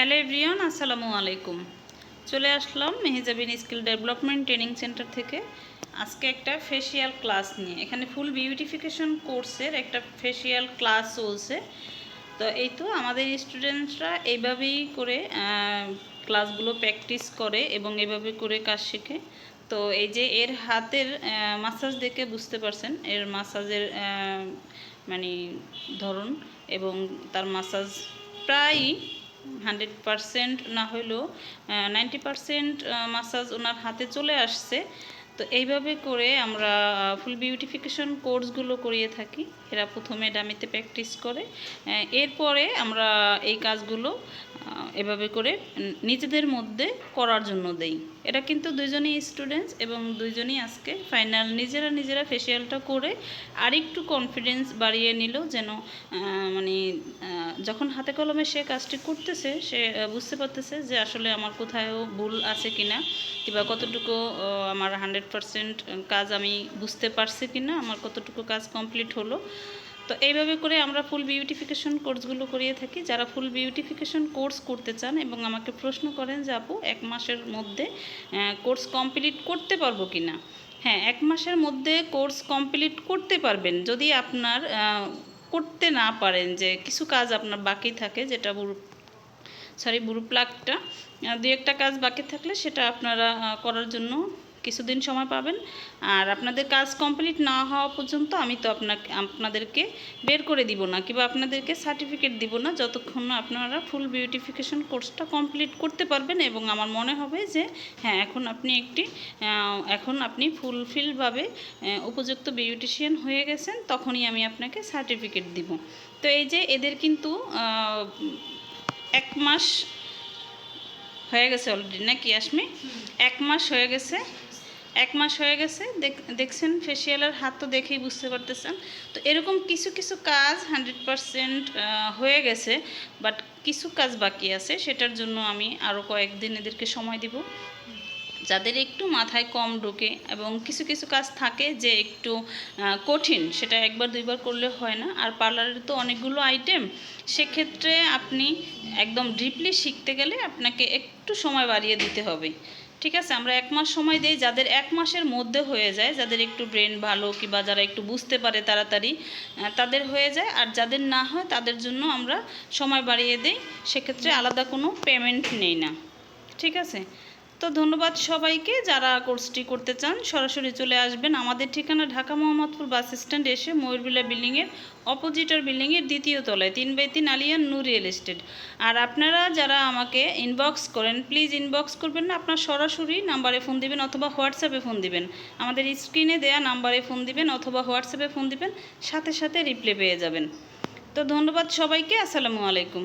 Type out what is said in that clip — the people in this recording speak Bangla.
হ্যালো এভরিওয়ান, আসসালামু আলাইকুম। চলে আসলাম Mehejabin skill development training centre থেকে। আজকে একটা ফেসিয়াল ক্লাস নিয়ে। এখানে ফুল বিউটিফিকেশন কোর্সের একটা ফেসিয়াল ক্লাস চলছে। তো এই তো আমাদের স্টুডেন্টসরা এইভাবেই করে ক্লাসগুলো প্র্যাকটিস করে এবং এভাবে করে কাজ শেখে। তো এই যে এর হাতের মাসাজ দেখে বুঝতে পারছেন, এর মাসাজের মানে ধরন এবং তার মাসাজ প্রায় হান্ড্রেড পারসেন্ট না হলেও নাইনটি পারসেন্ট মাসাজ ওনার হাতে চলে আসছে। তো এইভাবে করে আমরা ফুল বিউটিফিকেশন কোর্সগুলো করিয়ে থাকি। এরা প্রথমে ডামিতে প্র্যাকটিস করে। এরপরে আমরা এই কাজগুলো এভাবে করে নিজেদের মধ্যে করার জন্য দেই। এটা কিন্তু দুইজনই স্টুডেন্টস এবং দুইজনই আজকে ফাইনাল নিজেরা নিজেরা ফেসিয়ালটা করে আরেকটু কনফিডেন্স বাড়িয়ে নিল যেন মানে যখন হাতে কলমে সে কাজটি করতেছে, সে বুঝতে পারতেছে যে আসলে আমার কোথায়ও ভুল আছে কিনা কিংবা কতটুকু আমার হান্ড্রেড পারসেন্ট কাজ আমি বুঝতে পারছি কিনা, আমার কতটুকু কাজ কমপ্লিট হলো। তো এইভাবে করে আমরা ফুল বিউটিফিকেশন কোর্সগুলো করিয়ে থাকি। যারা ফুল বিউটিফিকেশন কোর্স করতে চান এবং আমাকে প্রশ্ন করেন যে, আপু, এক মাসের মধ্যে কোর্স কমপ্লিট করতে পারব কি না হ্যাঁ এক মাসের মধ্যে কোর্স কমপ্লিট করতে পারবেন। যদি আপনার করতে না পারেন যে, কিছু কাজ আপনার বাকি থাকে, যেটা সরি বুড়ো প্লাগটা দু একটা কাজ বাকি থাকলে সেটা আপনারা করার জন্য কিছুদিন সময় পাবেন। আর আপনাদের কাজ কমপ্লিট না হওয়া পর্যন্ত আমি তো আপনাকে আপনাদেরকে বের করে দিব না কিংবা আপনাদেরকে সার্টিফিকেট দিব না যতক্ষণ না আপনারা ফুল বিউটিফিকেশন কোর্সটা কমপ্লিট করতে পারবেন এবং আমার মনে হবে যে হ্যাঁ এখন আপনি একটি এখন আপনি ফুলফিলভাবে উপযুক্ত বিউটিশিয়ান হয়ে গেছেন তখনই আমি আপনাকে সার্টিফিকেট দিব। তো এই যে এদের কিন্তু এক মাস হয়ে গেছে অলরেডি নাকি আসমি এক মাস হয়ে গেছে এক মাস হয়ে গেছে দেখছেন ফেসিয়ালের হাত তো দেখেই বুঝতে পারতেছেন। তো এরকম কিছু কিছু কাজ হান্ড্রেড পারসেন্ট হয়ে গেছে বাট কিছু কাজ বাকি আছে, সেটার জন্য আমি আরও কয়েকদিন এদেরকে সময় দিব। যাদের একটু মাথায় কম ঢোকে এবং কিছু কিছু কাজ থাকে যে একটু কঠিন, সেটা একবার, দুইবার করলে হয় না। আর পার্লারের তো অনেকগুলো আইটেম সেক্ষেত্রে আপনি একদম ডিপলি শিখতে গেলে আপনাকে একটু সময় বাড়িয়ে দিতে হবে। ঠিক আছে, আমরা এক মাস সময় দিই। যাদের এক মাসের মধ্যে হয়ে যায়, যাদের একটু ব্রেন ভালো কিংবা যারা একটু বুঝতে পারে তাড়াতাড়ি তাদের হয়ে যায়। আর যাদের না হয়, তাদের জন্য আমরা সময় বাড়িয়ে দিই। সেক্ষেত্রে আলাদা কোনো পেমেন্ট নেই না। ঠিক আছে? তো ধন্যবাদ সবাইকে যারা কোর্সটি করতে চান। সরাসরি চলে আসবেন আমাদের ঠিকানা ঢাকা মোহাম্মদপুর বাস স্ট্যান্ড এসে ময়ূরবিলা বিল্ডিংয়ের অপোজিটার বিল্ডিংয়ের দ্বিতীয় তলায়, তিন বাই তিন আলিয়ান নু রিয়েল এস্টেট। আর আপনারা যারা আমাকে ইনবক্স করেন প্লিজ ইনবক্স করবেন না, আপনার সরাসরি নাম্বারে ফোন দিবেন অথবা হোয়াটসঅ্যাপে ফোন দিবেন। আমাদের স্ক্রিনে দেয়া নাম্বারে ফোন দিবেন অথবা হোয়াটসঅ্যাপে ফোন দিবেন, সাথে সাথে রিপ্লে পেয়ে যাবেন। তো ধন্যবাদ সবাইকে, আসসালামু আলাইকুম।